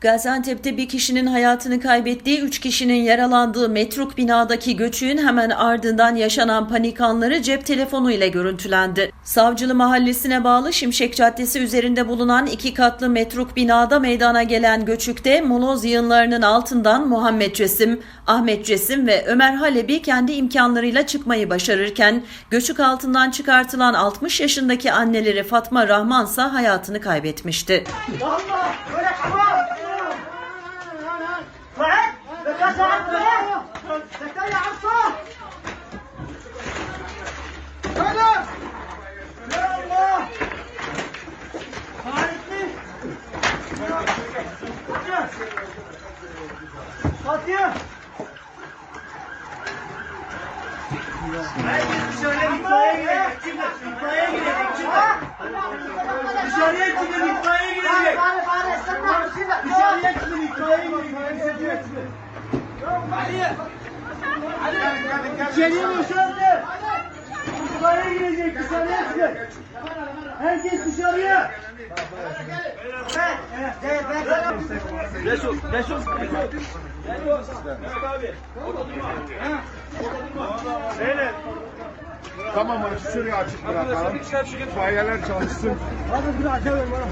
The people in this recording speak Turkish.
Gaziantep'te bir kişinin hayatını kaybettiği, üç kişinin yaralandığı metruk binadaki göçüğün hemen ardından yaşanan panik anları cep telefonu ile görüntülendi. Savcılı Mahallesi'ne bağlı Şimşek Caddesi üzerinde bulunan iki katlı metruk binada meydana gelen göçükte moloz yığınlarının altından Muhammed Cesim, Ahmet Cesim ve Ömer Halebi kendi imkanlarıyla çıkmayı başarırken göçük altından çıkartılan 60 yaşındaki anneleri Fatma Rahmansa hayatını kaybetmişti. Allah! Bırak! Bekle saat bırak! Bekle ya Arsa! Hadi! Ya Allah! Harikli! Fatih! Herkes dışarıya itfaiye girecek. Çıkın. İtfaiye girecek. Çıkın. Dışarıya çıkın. İtfaiye girecek. Dışarıya çıkın. Dışarıya. İçeriye boşaltın. İtfaiye girecek. Dışarıya çıkın. Herkes dışarıya. Resul, Resul. Tamam açık şurayı açık bırakalım. İtfaiyeler çalışsın. Hadi bir ver bana.